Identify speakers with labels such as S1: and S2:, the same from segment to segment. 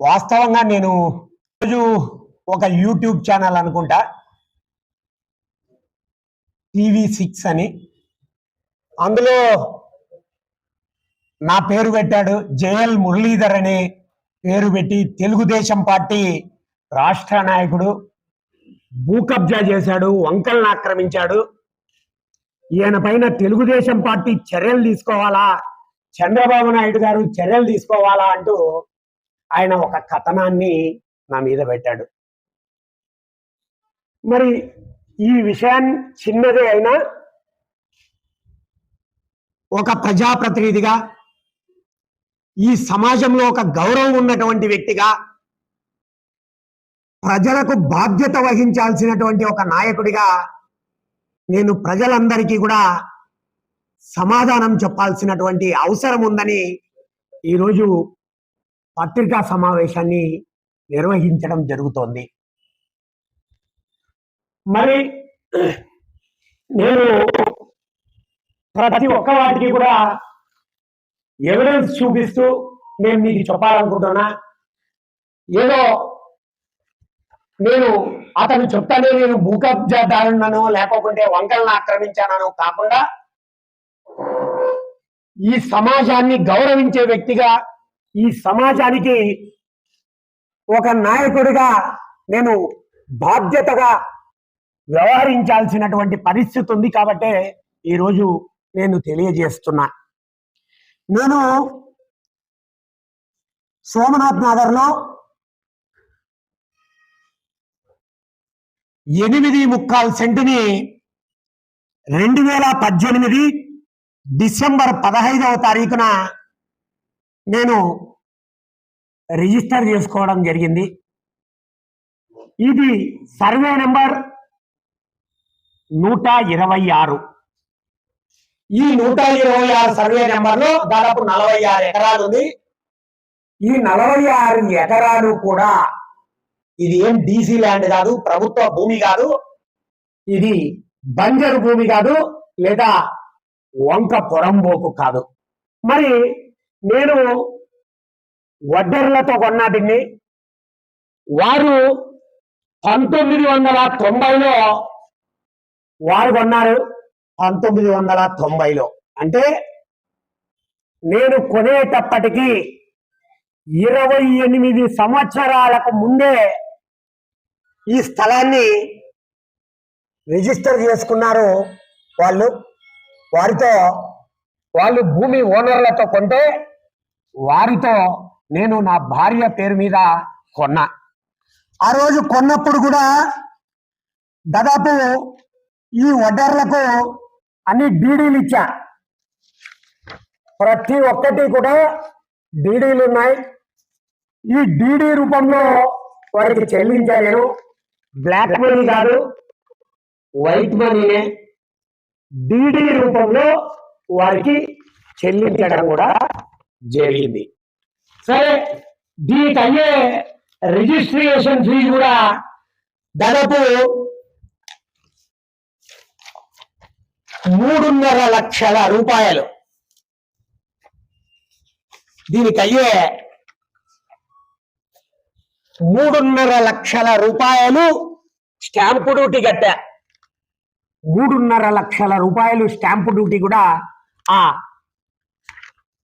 S1: వాస్తవంగా నేను రోజు ఒక యూట్యూబ్ ఛానల్ అనుకుంటా. టీవీ సిక్స్ అని. అందులో నా పేరు పెట్టాడు జేఎల్ మురళీధర్ అనే పేరు పెట్టి తెలుగుదేశం పార్టీ రాష్ట్ర నాయకుడు. భూ కబ్జా చేశాడు వంకల్ని ఆక్రమించాడు. ఈయన పైన తెలుగుదేశం పార్టీ చర్యలు తీసుకోవాలా? చంద్రబాబు నాయుడు గారు చర్యలు తీసుకోవాలా అంటూ ఆయన ఒక కథనాన్ని నా మీద పెట్టాడు. మరి ఈ విషయాన్ని చిన్నదే అయినా ఒక ప్రజాప్రతినిధిగా ఈ సమాజంలో ఒక గౌరవం ఉన్నటువంటి వ్యక్తిగా ప్రజలకు బాధ్యత వహించాల్సినటువంటి ఒక నాయకుడిగా నేను ప్రజలందరికీ కూడా సమాధానం చెప్పాల్సినటువంటి అవసరం ఉందని ఈరోజు పత్రికా సమావేశాన్ని నిర్వహించడం జరుగుతోంది. మరి నేను ప్రతి ఒక్క వాటికి కూడా ఎవిడెన్స్ చూపిస్తూ నేను మీకు చెప్పాలనుకుంటున్నా. ఏదో నేను అతను చెప్తానే నేను భూకబ్జాదారున్నాను లేకపోతే వంకలను ఆక్రమించానను కాకుండా ఈ సమాజాన్ని గౌరవించే వ్యక్తిగా ఈ సమాజానికి ఒక నాయకుడిగా నేను బాధ్యతగా వ్యవహరించాల్సినటువంటి పరిస్థితి ఉంది కాబట్టే ఈరోజు నేను తెలియజేస్తున్నా. నేను సోమనాథ్ నగర్లో ఎనిమిది ముక్కాల్ సెంటుని రెండు వేల పద్దెనిమిది డిసెంబర్ పదహైదవ తారీఖున నేను రిజిస్టర్ చేసుకోవడం జరిగింది. ఇది సర్వే నెంబర్ నూట ఇరవై ఆరు. ఈ నూట ఇరవై ఆరు సర్వే నెంబర్లో దాదాపు నలభై ఆరు ఎకరాలు ఉంది. ఈ నలభై ఆరు ఎకరాలు కూడా ఇది ఏం డీసీ ల్యాండ్ కాదు ప్రభుత్వ భూమి కాదు. ఇది బంజరు భూమి కాదు లేదా వంక పొరంబోకు కాదు. మరి నేను వడ్డర్లతో కొన్నా దీన్ని. వారు పంతొమ్మిది వందల తొంభైలో వారు కొన్నారు పంతొమ్మిది వందల తొంభైలో. అంటే నేను కొనేటప్పటికి ఇరవై ఎనిమిది సంవత్సరాలకు ముందే ఈ స్థలాన్ని రిజిస్టర్ చేసుకున్నారు వాళ్ళు. వారితో వాళ్ళు భూమి ఓనర్లతో కొంటే వారితో నేను నా భార్య పేరు మీద కొన్నా. ఆ రోజు కొన్నప్పుడు కూడా దాదాపు ఈ వడ్డర్లకు అన్ని డీడీలు ఇచ్చా. ప్రతి ఒక్కటి కూడా డీడీలు ఉన్నాయి. ఈ డీడీ రూపంలో వారికి చెల్లించా నేను. బ్లాక్ మనీ కాదు వైట్ మనీనే. డీడీ రూపంలో వారికి చెల్లించడం కూడా జరిగింది. సరే దీనికి అయ్యే రిజిస్ట్రేషన్ ఫీజు కూడా దాదాపు మూడున్నర లక్షల రూపాయలు. దీనికి అయ్యే మూడున్నర లక్షల రూపాయలు స్టాంపు డ్యూటీ కట్టా మూడున్నర లక్షల రూపాయలు స్టాంపు డ్యూటీ కూడా ఆ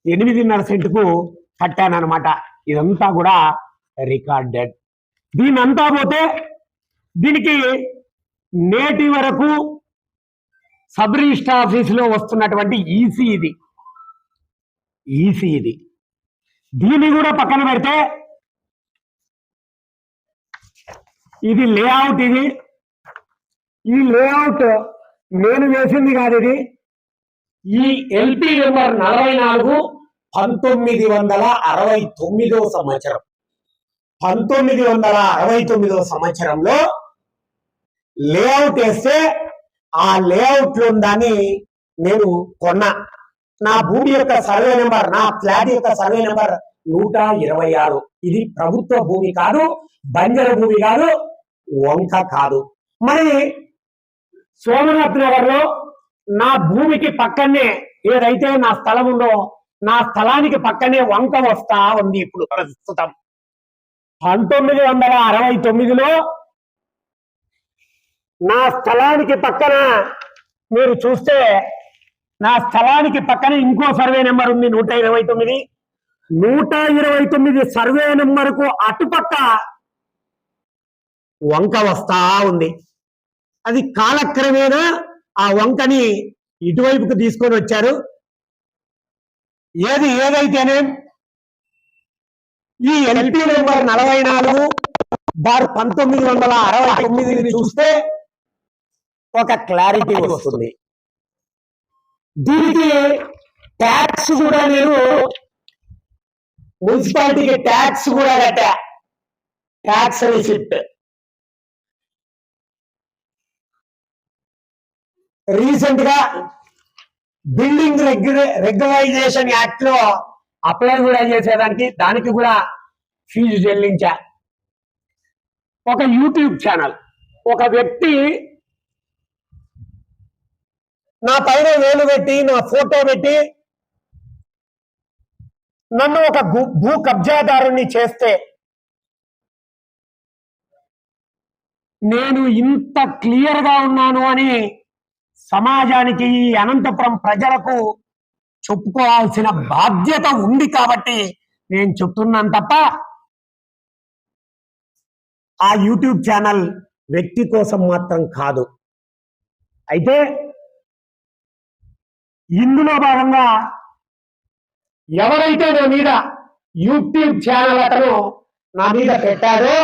S1: ఎనిమిదిన్నర సెంటుకు కట్టానమాట ఇదంతా కూడా రికార్డెడ్. దీని అంతా పోతే దీనికి నేటి వరకు సబ్ రిజిస్టర్ ఆఫీసులో వస్తున్నటువంటి ఈసీ ఇది. ఈసీ ఇది. దీన్ని కూడా పక్కన పెడితే ఇది లేఅవుట్ ఇది. ఈ లేఅవుట్ నేను వేసింది కాదు ఇది. ఈ ఎల్పి నెంబర్ నలభై నాలుగు పంతొమ్మిది వందల అరవై తొమ్మిదో సంవత్సరం. పంతొమ్మిది వందల అరవై తొమ్మిదో సంవత్సరంలో లేఅవుట్ వేస్తే ఆ లేఅవుట్లో దాన్ని నేను కొన్నా. నా భూమి యొక్క సర్వే నెంబర్ నా ఫ్లాట్ యొక్క సర్వే నెంబర్ నూట ఇరవై ఆరు. ఇది ప్రభుత్వ భూమి కాదు బంజర భూమి కాదు వంక కాదు. మరి సోమనాథ్ నగర్లో నా భూమికి పక్కనే ఏదైతే నా స్థలం ఉందో నా స్థలానికి పక్కనే వంక వస్తా ఉంది ఇప్పుడు ప్రస్తుతం. పంతొమ్మిది వందల అరవై తొమ్మిదిలో నా స్థలానికి పక్కన మీరు చూస్తే నా స్థలానికి పక్కన ఇంకో సర్వే నెంబర్ ఉంది నూట ఇరవై తొమ్మిది. నూట ఇరవై తొమ్మిది సర్వే నెంబర్కు అటుపక్క వంక వస్తా ఉంది. అది కాలక్రమేణా ఆ వంకని ఇటువైపుకు తీసుకొని వచ్చారు. ఏది ఏదైతేనే ఈ ఎల్పీ నెంబర్ నలభై నాలుగు బార్ పంతొమ్మిది వందల అరవై తొమ్మిదిని చూస్తే ఒక క్లారిటీ వస్తుంది. దీనికి ట్యాక్స్ కూడా నేను మున్సిపాలిటీకి ట్యాక్స్ కూడా కట్టా. Tax receipt. రీసెంట్గా బిల్డింగ్ రెగ్యులైజేషన్ యాక్ట్లో అప్లై కూడా చేసేదానికి దానికి కూడా ఫీజు చెల్లించా. ఒక యూట్యూబ్ ఛానల్. ఒక వ్యక్తి నా పైన వేలు పెట్టి నా ఫోటో పెట్టి నన్ను ఒక భూ కబ్జాదారుని చేస్తే నేను ఇంత క్లియర్గా ఉన్నాను అని సమాజానికి ఈ అనంతపురం ప్రజలకు చెప్పుకోవాల్సిన బాధ్యత ఉంది కాబట్టి నేను చెప్తున్నాను తప్ప ఆ యూట్యూబ్ ఛానల్ వ్యక్తి కోసం మాత్రం కాదు. అయితే ఇందులో భాగంగా ఎవరైతే నా మీద యూట్యూబ్ ఛానల్ అతను నా మీద పెట్టారో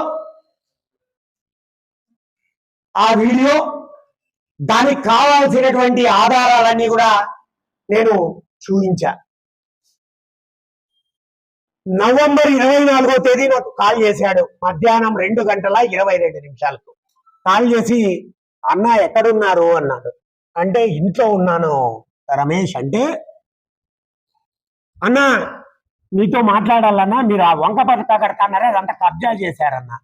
S1: ఆ వీడియో దానికి కావాల్సినటువంటి ఆధారాలన్నీ కూడా నేను చూపించా నవంబర్ ఇరవై నాలుగో తేదీ నాకు కాల్ చేశాడు. మధ్యాహ్నం రెండు గంటల ఇరవై రెండు నిమిషాలకు. కాల్ చేసి అన్న ఎక్కడున్నారు? అన్నాడు. అంటే ఇంట్లో ఉన్నాను రమేష్. అంటే అన్న మీతో మాట్లాడాలన్నా మీరు ఆ వంక పథక కడతాన్నారే అదంతా కబ్జా చేశారన్న.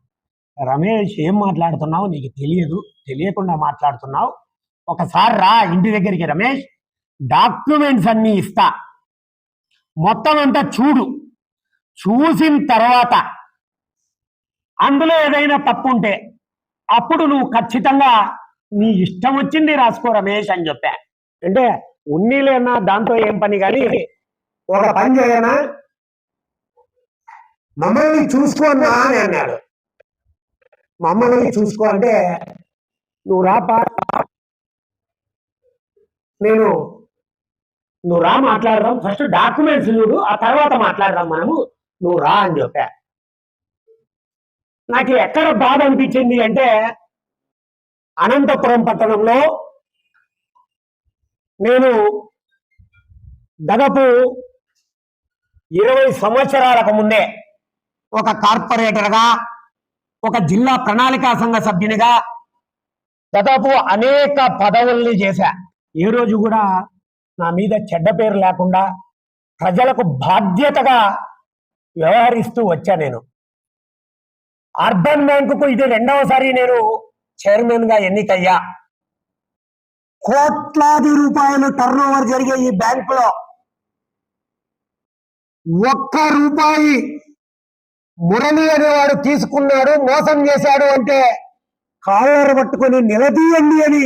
S1: రమేష్ ఏం మాట్లాడుతున్నావు? నీకు తెలియదు తెలియకుండా మాట్లాడుతున్నావు. ఒకసారి రా ఇంటి దగ్గరికి రమేష్. డాక్యుమెంట్స్ అన్ని ఇస్తా. మొత్తం అంతా చూడు. చూసిన తర్వాత అందులో ఏదైనా తప్పు ఉంటే అప్పుడు నువ్వు ఖచ్చితంగా నీ ఇష్టం వచ్చింది రాసుకో రమేష్ అని చెప్పా. అంటే ఉన్నీలేనా? దాంతో ఏం పని కానీ ఒక పని చేయనా? మమ్మల్ని చూసుకోనా అని అన్నాడు. మమ్మల్ని చూసుకో అంటే నువ్వు రాపా? నేను నువ్వు రా మాట్లాడదాం. ఫస్ట్ డాక్యుమెంట్స్ చూడు ఆ తర్వాత మాట్లాడదాం మనము. నువ్వు రా అని చెప్పా. నాకు ఎక్కడ బాధ అనిపించింది అంటే అనంతపురం పట్టణంలో నేను దాదాపు ఇరవై సంవత్సరాలకు ముందే ఒక కార్పొరేటర్గా ఒక జిల్లా ప్రణాళికా సంఘ సభ్యునిగా దాదాపు అనేక పదవుల్ని చేశా. ఏ రోజు కూడా నా మీద చెడ్డ పేరు లేకుండా ప్రజలకు బాధ్యతగా వ్యవహరిస్తూ వచ్చా నేను. అర్బన్ బ్యాంకుకు ఇది రెండవసారి నేను చైర్మన్గా ఎన్నికయ్యా. కోట్లాది రూపాయలు టర్న్ ఓవర్ జరిగే ఈ బ్యాంకులో ఒక్క రూపాయి మురళి అనేవాడు తీసుకున్నాడు మోసం చేశాడు అంటే కాలర్ పట్టుకొని నిలదీయండి అని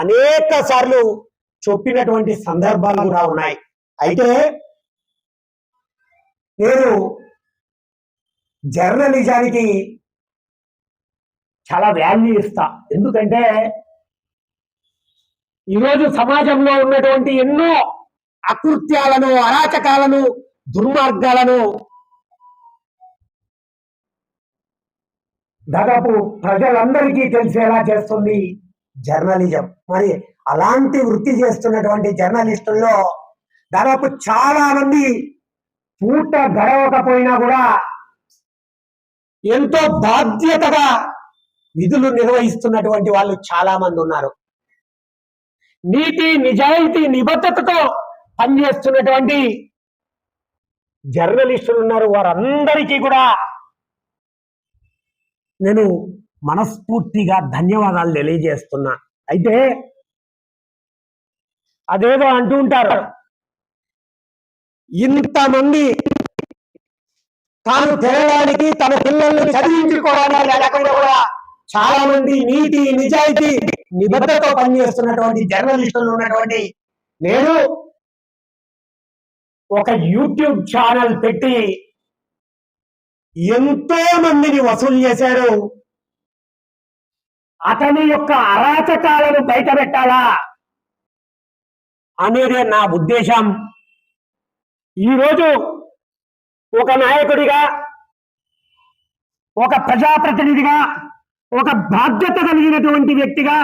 S1: అనేక సార్లు చెప్పినటువంటి సందర్భాలు కూడా ఉన్నాయి. అయితే నేను జర్నలిజానికి చాలా వాల్యూ ఇస్తా. ఎందుకంటే ఈరోజు సమాజంలో ఉన్నటువంటి ఎన్నో అకృత్యాలను అరాచకాలను దుర్మార్గాలను దాదాపు ప్రజలందరికీ తెలిసేలా చేస్తుంది జర్నలిజం. మరి అలాంటి వృత్తి చేస్తున్నటువంటి జర్నలిస్టుల్లో దాదాపు చాలా మంది పూట గడవకపోయినా కూడా ఎంతో బాధ్యతగా విధులు నిర్వహిస్తున్నటువంటి వాళ్ళు చాలా మంది ఉన్నారు. నీతి నిజాయితీ నిబద్ధతతో పనిచేస్తున్నటువంటి జర్నలిస్టులు ఉన్నారు. వారందరికీ కూడా నేను మనస్ఫూర్తిగా ధన్యవాదాలు తెలియజేస్తున్నా. అయితే అదేదో అంటూ ఉంటారు. ఇంతమంది తాను తినడానికి తన పిల్లల్ని చదివించుకోవడానికి లేకుండా కూడా చాలా మంది నీతి నిజాయితీ నిబద్ధతో పనిచేస్తున్నటువంటి జర్నలిస్టులు ఉన్నటువంటి నేను ఒక యూట్యూబ్ ఛానల్ పెట్టి ఎంతో మందిని వసూలు చేశారు. అతని యొక్క అరాచకాలను బయట పెట్టాలా అనేదే నా ఉద్దేశం. ఈరోజు ఒక నాయకుడిగా ఒక ప్రజాప్రతినిధిగా ఒక బాధ్యత కలిగినటువంటి వ్యక్తిగా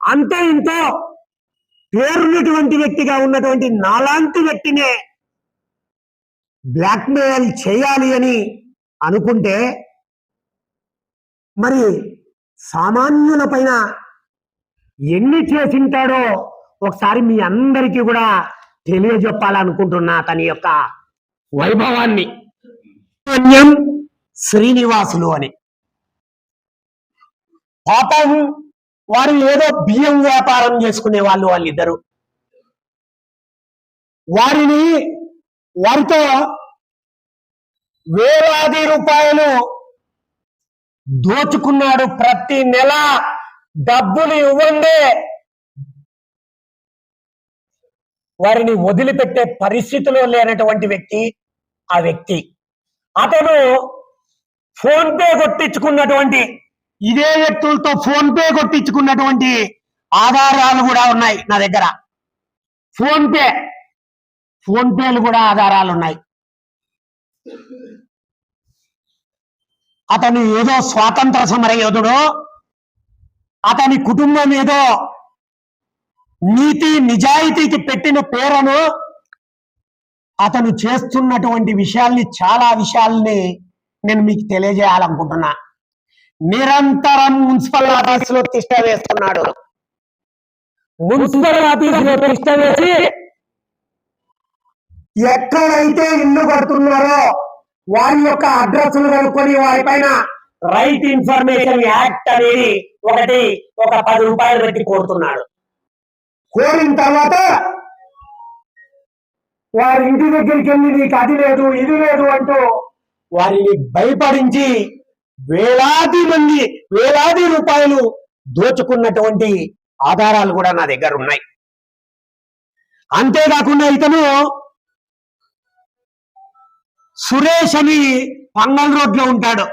S1: అంతే ఇంతో పేరున్నటువంటి వ్యక్తిగా ఉన్నటువంటి నాలాంటి వ్యక్తినే బ్లాక్మెయిల్ చేయాలి అని అనుకుంటే మరి సామాన్యుల పైన ఎన్ని చేసింటాడో ఒకసారి మీ అందరికీ కూడా తెలియజెప్పాలనుకుంటున్నా తన యొక్క వైభవాన్ని. అన్యం శ్రీనివాసులు అని. పాపం వారు ఏదో బియ్యం వ్యాపారం చేసుకునే వాళ్ళు వాళ్ళిద్దరు. వారిని వారితో వేలాది రూపాయలు దోచుకున్నాడు ప్రతి నెల. డబ్బులు ఇవ్వండి. వారిని వదిలిపెట్టే పరిస్థితిలో లేనటువంటి వ్యక్తి ఆ వ్యక్తి. అతను ఫోన్ పే కొట్టించుకున్నటువంటి ఇదే వ్యక్తులతో ఫోన్ పే కొట్టించుకున్నటువంటి ఆధారాలు కూడా ఉన్నాయి నా దగ్గర. ఫోన్ పే ఫోన్ పేలు కూడా ఆధారాలు ఉన్నాయి. అతను ఏదో స్వాతంత్ర సమర యోధుడు అతని కుటుంబం ఏదో నీతి నిజాయితీకి పెట్టిన పేరును అతను చేస్తున్నటువంటి విషయాల్ని చాలా విషయాల్ని నేను మీకు తెలియజేయాలనుకుంటున్నా. నిరంతరం మున్సిపల్ ఆఫీస్లో తిష్ట వేస్తున్నాడు. మున్సిపల్ ఆఫీస్లో తిష్ట వేసి ఎక్కడైతే ఇల్లు కడుతున్నారో వారి యొక్క అడ్రస్లు కనుక్కొని వారిపైన రైట్ ఇన్ఫర్మేషన్ యాక్ట్ అనేది ఒకటి ఒక పది రూపాయలు పెట్టి కోరుతున్నాడు. కోరిన తర్వాత వారి ఇంటి దగ్గరికి వెళ్ళి నీకు అది లేదు ఇది లేదు అంటూ వారిని భయపడించి వేలాది మంది వేలాది రూపాయలు దోచుకున్నటువంటి ఆధారాలు కూడా నా దగ్గర ఉన్నాయి. అంతేకాకుండా ఇతను సురేష్ అని పంగల్ రోడ్లో ఉంటాడు.